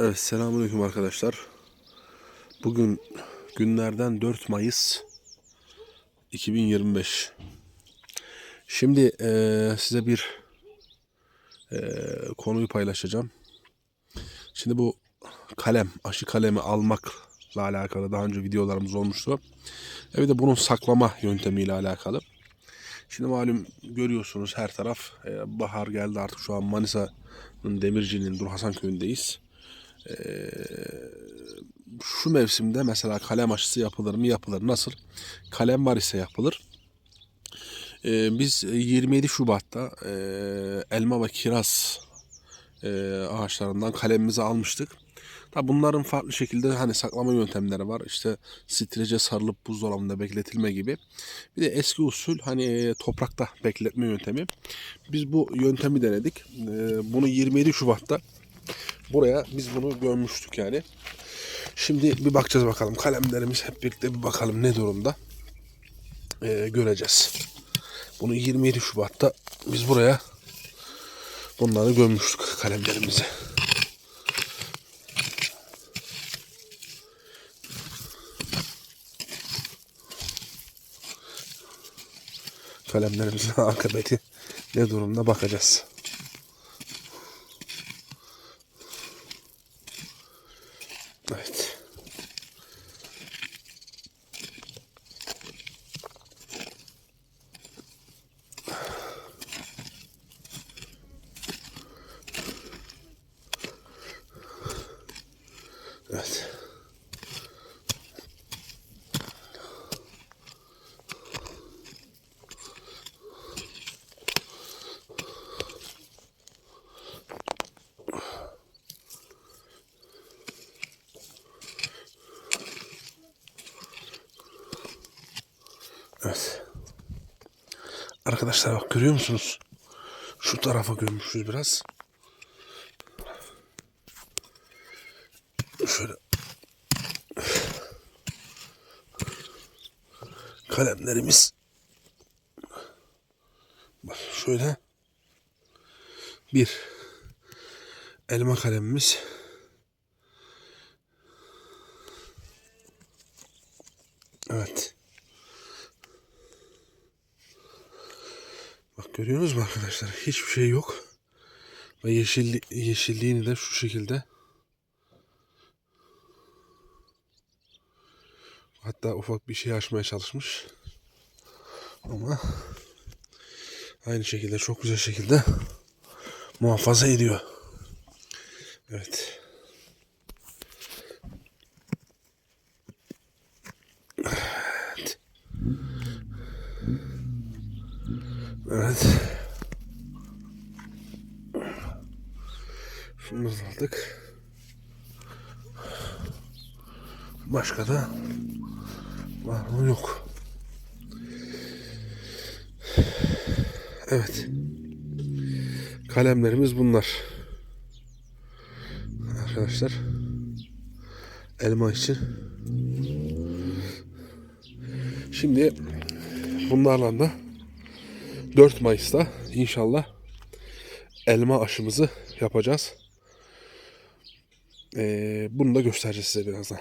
Evet selamünaleyküm arkadaşlar. Bugün günlerden 4 Mayıs 2025. Şimdi eee, size bir eee, konuyu paylaşacağım. Şimdi bu kalem, aşı kalemi almakla alakalı daha önce videolarımız olmuştu. E bir de bunun saklama yöntemiyle alakalı. Şimdi malum görüyorsunuz her taraf eee, bahar geldi artık şu an Manisa'nın Demirci'nin Dur Hasan köyündeyiz şu mevsimde mesela kalem aşısı yapılır mı? Yapılır. Nasıl? Kalem var ise yapılır. Ee, biz 27 Şubat'ta e, elma ve kiraz e, ağaçlarından kalemimizi almıştık. Tabi bunların farklı şekilde hani saklama yöntemleri var. İşte strece sarılıp buzdolabında bekletilme gibi. Bir de eski usul hani e, toprakta bekletme yöntemi. Biz bu yöntemi denedik. Bunu 27 Şubat'ta buraya biz bunu gömmüştük yani. Şimdi bir bakacağız bakalım kalemlerimiz hep birlikte bir bakalım ne durumda Ee, göreceğiz. Bunu 27 Şubat'ta biz buraya bunları gömmüştük kalemlerimizi. Kalemlerimizin akıbeti ne durumda bakacağız. Evet. Evet. Evet. Arkadaşlar bak görüyor musunuz? Şu tarafa gömmüşüz biraz. Şöyle. Kalemlerimiz. Bak şöyle. Bir. Elma kalemimiz. Evet. Bak görüyorsunuz mu arkadaşlar? Hiçbir şey yok. Ve yeşilli, yeşilliğini de şu şekilde. Hatta ufak bir şey açmaya çalışmış. Ama aynı şekilde çok güzel şekilde muhafaza ediyor. Evet. Evet. Şunu aldık. Başka da var mı yok. Evet. Kalemlerimiz bunlar. Arkadaşlar. Elma için. Şimdi bunlarla da 4 Mayıs'ta inşallah elma aşımızı yapacağız. Ee, bunu da göstereceğiz size birazdan.